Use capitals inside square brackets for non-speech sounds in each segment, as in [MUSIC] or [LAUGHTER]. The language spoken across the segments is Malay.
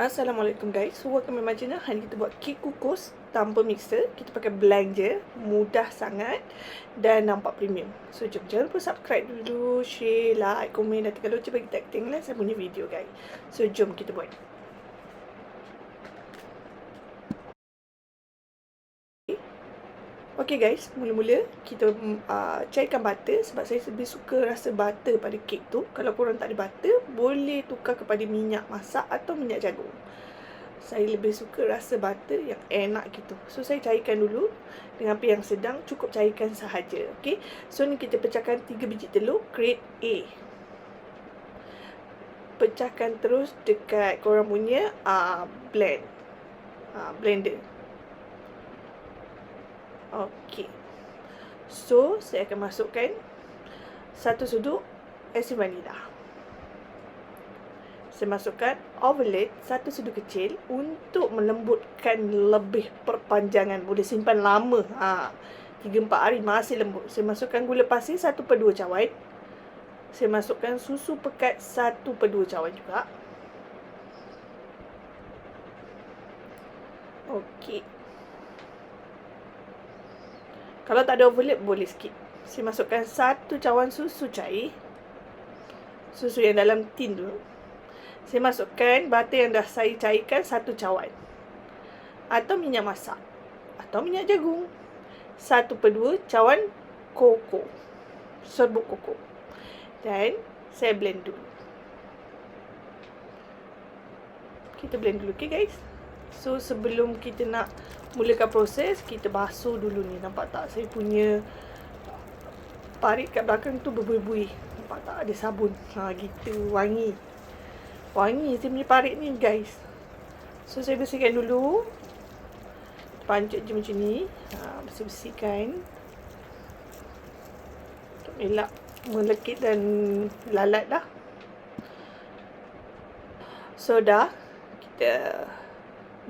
Assalamualaikum guys. So welcome my channel. Hari kita buat kek kukus Tanpa mixer. Kita pakai blend je. Mudah sangat. Dan nampak premium. So jom jangan lupa subscribe dulu Share, like, komen. Dan kalau cuba kita tengok saya punya video guys. So jom kita buat Okay guys, mula-mula kita uh, cairkan butter sebab saya lebih suka rasa butter pada kek tu. Kalau korang tak ada butter, boleh tukar kepada minyak masak atau minyak jagung. Saya lebih suka rasa butter yang enak gitu. So saya cairkan dulu dengan api yang sedang, cukup cairkan sahaja. Okay, so ni kita pecahkan 3 biji telur, grade A. Pecahkan terus dekat korang punya uh, blend. Uh, blender. Okey. So, saya akan masukkan satu sudut asin vanila. Saya masukkan overlay satu sudut kecil untuk melembutkan lebih perpanjangan. Boleh simpan lama. Ha, 3-4 hari masih lembut. Saya masukkan gula pasir satu per 2 cawan. Saya masukkan susu pekat satu per 2 cawan juga. Okey. Kalau tak ada overlap boleh skip. Saya masukkan satu cawan susu cair. Susu yang dalam tin tu. Saya masukkan butter yang dah saya cairkan satu cawan. Atau minyak masak. Atau minyak jagung. Satu per dua cawan koko. Serbuk koko. Dan saya blend dulu. Kita blend dulu, okay guys? So sebelum kita nak mulakan proses kita basuh dulu ni. Nampak tak? Saya punya parit kat belakang tu berbuih-buih nampak tak? Ada sabun. Ha gitu. Wangi. Wangi saya punya parit ni guys. So saya bersihkan dulu. Pancut je macam ni. Ha bersih-bersihkan. Untuk elak melekit dan lalat dah. So dah. Kita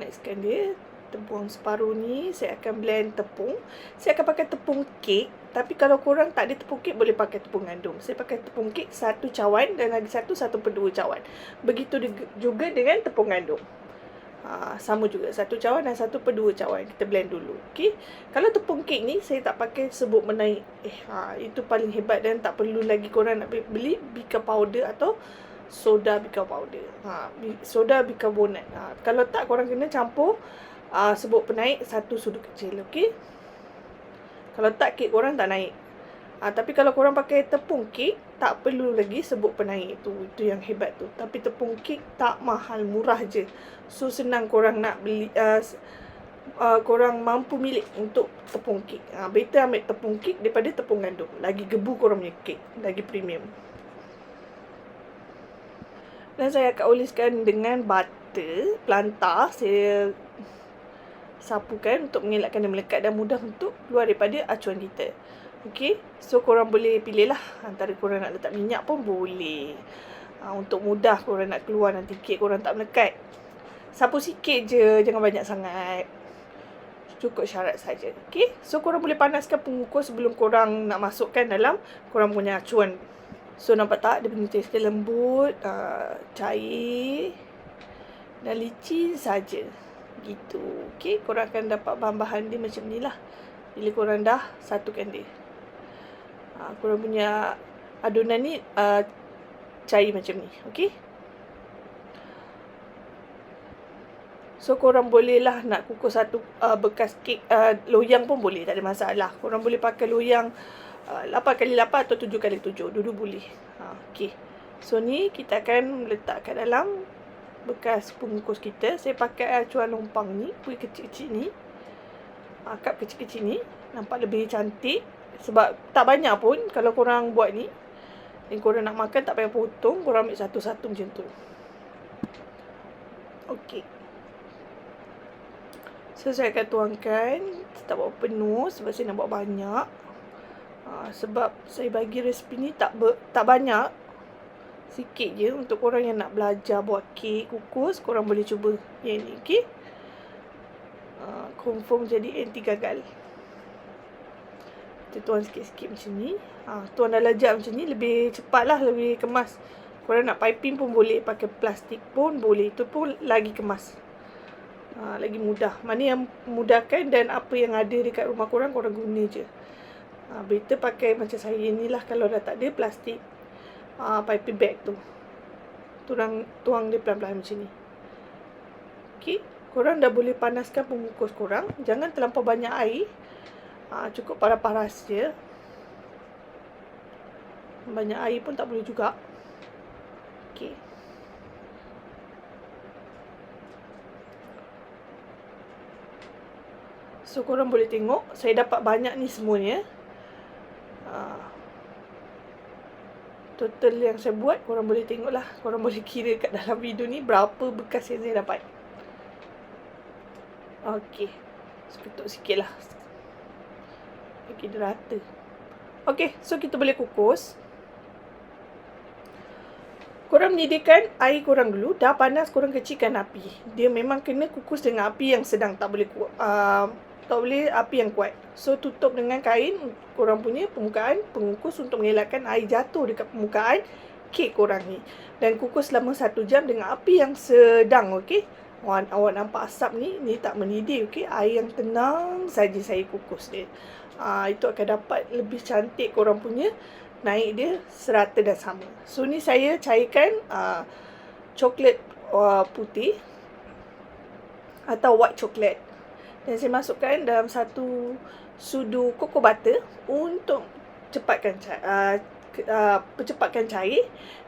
nextkan dia terbuang separuh ni saya akan blend tepung. Saya akan pakai tepung kek tapi kalau korang tak ada tepung kek boleh pakai tepung gandum. Saya pakai tepung kek satu cawan dan lagi satu satu per dua cawan. Begitu juga dengan tepung gandum. Ha, sama juga. Satu cawan dan satu per dua cawan. Kita blend dulu okay? kalau tepung kek ni saya tak pakai sebut menaik eh ha, itu paling hebat dan tak perlu lagi korang nak beli baking powder atau soda baking powder. Ha, soda bicarbonate ha, kalau tak korang kena campur uh, sebut penaik satu sudut kecil okey? Kalau tak kek korang tak naik. Uh, tapi kalau korang pakai tepung kek tak perlu lagi sebut penaik tu. Itu yang hebat tu. Tapi tepung kek tak mahal murah je. So senang korang nak beli uh, uh, korang mampu milik untuk tepung kek. Uh, better ambil tepung kek daripada tepung gandum. Lagi gebu korang punya kek lagi premium dan saya akan oleskan dengan butter plantar saya sapukan untuk mengelakkan dia melekat dan mudah untuk keluar daripada acuan kita. Okey, so korang boleh pilih lah antara korang nak letak minyak pun boleh. Ha, untuk mudah korang nak keluar nanti kek korang tak melekat. Sapu sikit je, jangan banyak sangat. Cukup syarat saja. Okey, so korang boleh panaskan pengukur sebelum korang nak masukkan dalam korang punya acuan. So nampak tak? Dia punya tekstur lembut, uh, cair dan licin saja. Gitu. Okey korang akan dapat bahan-bahan dia macam ni lah. Bila korang dah satukan dia. Ha, korang punya adunan ni uh, cair macam ni. Okey? So korang boleh lah nak kukus satu uh, bekas kek uh, loyang pun boleh. Tak ada masalah. Korang boleh pakai loyang uh, 8 kali 8 atau 7 kali 7. Dulu boleh. Ha, okay. So ni kita akan letak kat dalam bekas pengukus kita saya pakai acuan lompang ni kuih kecil-kecil ni akap kecil-kecil ni nampak lebih cantik sebab tak banyak pun kalau korang buat ni dan korang nak makan tak payah potong korang ambil satu-satu macam tu Okey. So saya akan tuangkan Tak buat penuh sebab saya nak buat banyak ha, Sebab saya bagi resipi ni tak ber, tak banyak sikit je untuk korang yang nak belajar buat kek kukus korang boleh cuba yang ni okey uh, confirm jadi anti gagal kita tuang sikit-sikit macam ni uh, tuang dalam jam macam ni lebih cepat lah lebih kemas Korang nak piping pun boleh, pakai plastik pun boleh. Itu pun lagi kemas. Ha, lagi mudah. Mana yang mudahkan dan apa yang ada dekat rumah korang, korang guna je. Ha, better pakai macam saya ni lah kalau dah tak ada plastik. Ha, piping bag tu. Tuang, tuang dia pelan-pelan macam ni. Okay. Korang dah boleh panaskan pengukus korang. Jangan terlampau banyak air. Ha, cukup paras-paras je. Banyak air pun tak boleh juga. Okay. So korang boleh tengok saya dapat banyak ni semuanya. Uh, total yang saya buat korang boleh tengok lah. Korang boleh kira kat dalam video ni berapa bekas yang saya dapat. Okay. Seketuk sikit lah. Okay, dia rata. Okay, so kita boleh kukus. Korang menyediakan air korang dulu. Dah panas, korang kecilkan api. Dia memang kena kukus dengan api yang sedang. Tak boleh uh, tak boleh api yang kuat. So, tutup dengan kain korang punya permukaan pengukus untuk mengelakkan air jatuh dekat permukaan kek korang ni. Dan kukus selama satu jam dengan api yang sedang, okey? Awak, awak nampak asap ni, ni tak mendidih, okey? Air yang tenang saja saya kukus dia. Uh, itu akan dapat lebih cantik korang punya naik dia serata dan sama. So ni saya cairkan uh, coklat uh, putih atau white chocolate. Dan saya masukkan dalam satu sudu cocoa butter untuk cepatkan uh, uh, percepatkan cair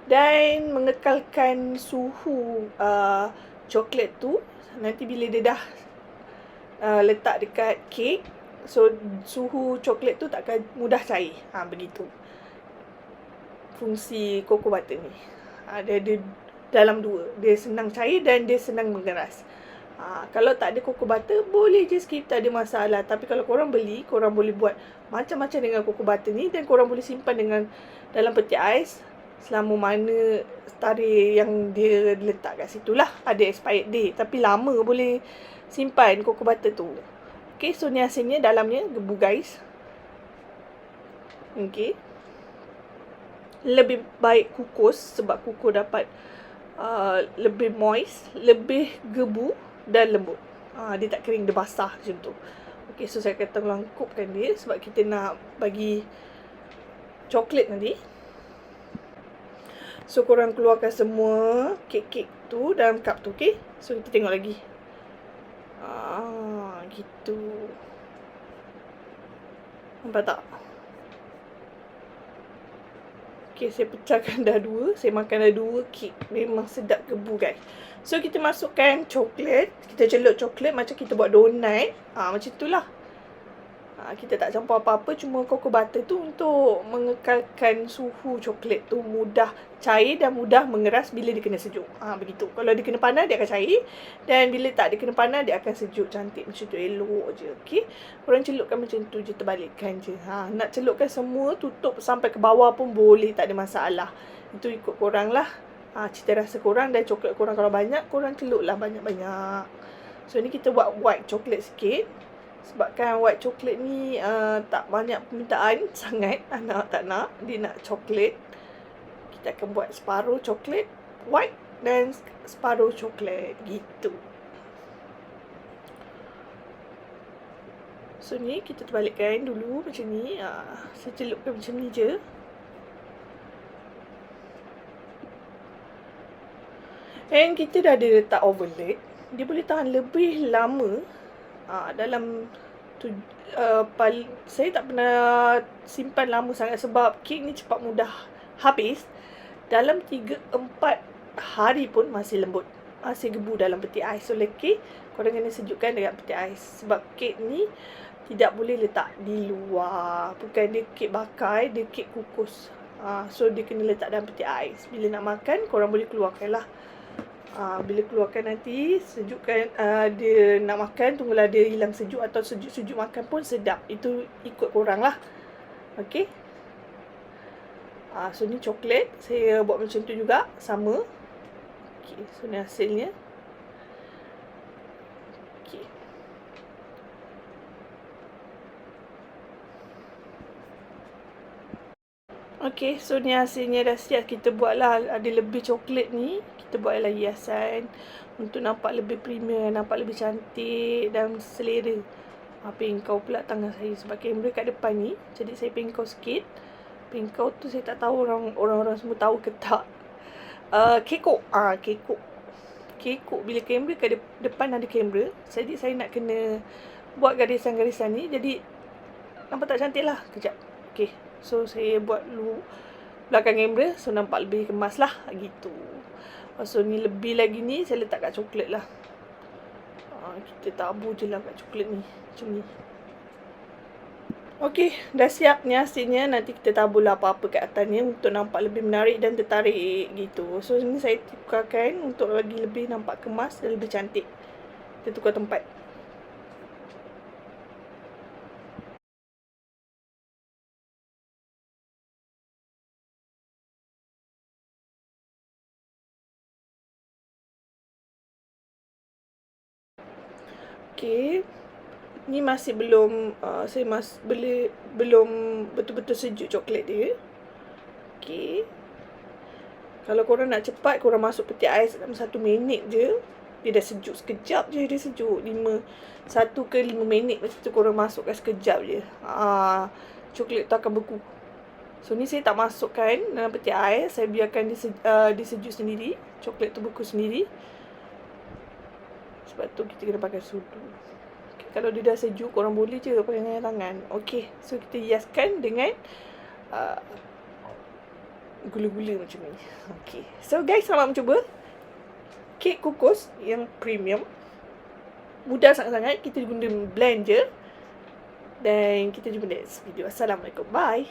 dan mengekalkan suhu uh, coklat tu nanti bila dia dah uh, letak dekat kek so suhu coklat tu takkan mudah cair ha begitu fungsi cocoa butter ni. Ha, dia ada dalam dua. Dia senang cair dan dia senang mengeras. Ha, kalau tak ada cocoa butter, boleh je skip. Tak ada masalah. Tapi kalau korang beli, korang boleh buat macam-macam dengan cocoa butter ni. Dan korang boleh simpan dengan dalam peti ais. Selama mana tarikh yang dia letak kat situ lah. Ada expired day. Tapi lama boleh simpan cocoa butter tu. Okay, so ni hasilnya dalamnya gebu guys. Okay lebih baik kukus sebab kukus dapat uh, lebih moist, lebih gebu dan lembut. Uh, dia tak kering, dia basah macam tu. Okay, so saya akan langkupkan dia sebab kita nak bagi coklat nanti. So, korang keluarkan semua kek-kek tu dalam cup tu, okay? So, kita tengok lagi. Ah, gitu. Nampak tak? Okay, saya pecahkan dah dua. Saya makan dah dua kek. Memang sedap gebu guys. So, kita masukkan coklat. Kita celup coklat macam kita buat donat. Ah, macam itulah. Ha, kita tak campur apa-apa cuma cocoa butter tu untuk mengekalkan suhu coklat tu mudah cair dan mudah mengeras bila dia kena sejuk. Ha, begitu. Kalau dia kena panas dia akan cair dan bila tak dia kena panas dia akan sejuk cantik macam tu elok je. Okey. Korang celupkan macam tu je terbalikkan je. Ha, nak celupkan semua tutup sampai ke bawah pun boleh tak ada masalah. Itu ikut korang lah. Ha, cita rasa korang dan coklat korang kalau banyak korang celuplah banyak-banyak. So ni kita buat white coklat sikit. Sebabkan white chocolate ni uh, tak banyak permintaan [LAUGHS] sangat anak tak nak. Dia nak coklat. Kita akan buat separuh coklat white dan separuh coklat gitu. So ni kita terbalikkan dulu macam ni. Uh, saya celupkan macam ni je. And kita dah ada letak overload. Dia boleh tahan lebih lama uh, dalam tu uh, pal- saya tak pernah simpan lama sangat sebab kek ni cepat mudah habis. Dalam 3 4 hari pun masih lembut. Masih gebu dalam peti ais. So leki korang kena sejukkan dengan peti ais. Sebab kek ni tidak boleh letak di luar. Bukan dia kek bakar dia kek kukus. Uh, so dia kena letak dalam peti ais. Bila nak makan korang boleh keluarkan lah Uh, bila keluarkan nanti sejukkan uh, dia nak makan tunggulah dia hilang sejuk atau sejuk-sejuk makan pun sedap. Itu ikut korang lah. Okey? Uh, so ni coklat. Saya buat macam tu juga. Sama. Okey so ni hasilnya. Okey. Okay, so ni hasilnya dah siap. Kita buatlah ada lebih coklat ni. Kita buatlah hiasan untuk nampak lebih premium, nampak lebih cantik dan selera. Ha, pingkau pula tangan saya sebab kamera kat depan ni. Jadi saya pingkau sikit. Pingkau tu saya tak tahu orang orang-orang semua tahu ke tak. Uh, kekok. Ah, uh, kekok. Kekok bila kamera kat de- depan ada kamera. Jadi saya nak kena buat garisan-garisan ni. Jadi nampak tak cantik lah. Kejap. Okay. So saya buat dulu belakang kamera so nampak lebih kemas lah gitu. So ni lebih lagi ni saya letak kat coklat lah. Ha, kita tabur je lah kat coklat ni. Macam ni. Okey, dah siap ni hasilnya. Nanti kita tabur lah apa-apa kat atas ni untuk nampak lebih menarik dan tertarik gitu. So ni saya tukarkan untuk lagi lebih nampak kemas dan lebih cantik. Kita tukar tempat. Okey. Ni masih belum uh, saya mas beli belum betul-betul sejuk coklat dia. Okey. Kalau korang nak cepat korang masuk peti ais dalam satu minit je. Dia dah sejuk sekejap je dia sejuk. lima satu ke lima minit macam tu korang masukkan sekejap je. Ah, coklat tu akan beku. So ni saya tak masukkan dalam peti ais. Saya biarkan dia, se, uh, dia sejuk sendiri. Coklat tu beku sendiri. Sebab tu kita kena pakai sudu. Kalau dia dah sejuk, korang boleh je pakai tangan. Okey, so kita hiaskan dengan uh, gula-gula macam ni. Okey, so guys, selamat mencuba. Kek kukus yang premium. Mudah sangat-sangat. Kita guna blend je. Dan kita jumpa next video. Assalamualaikum. Bye.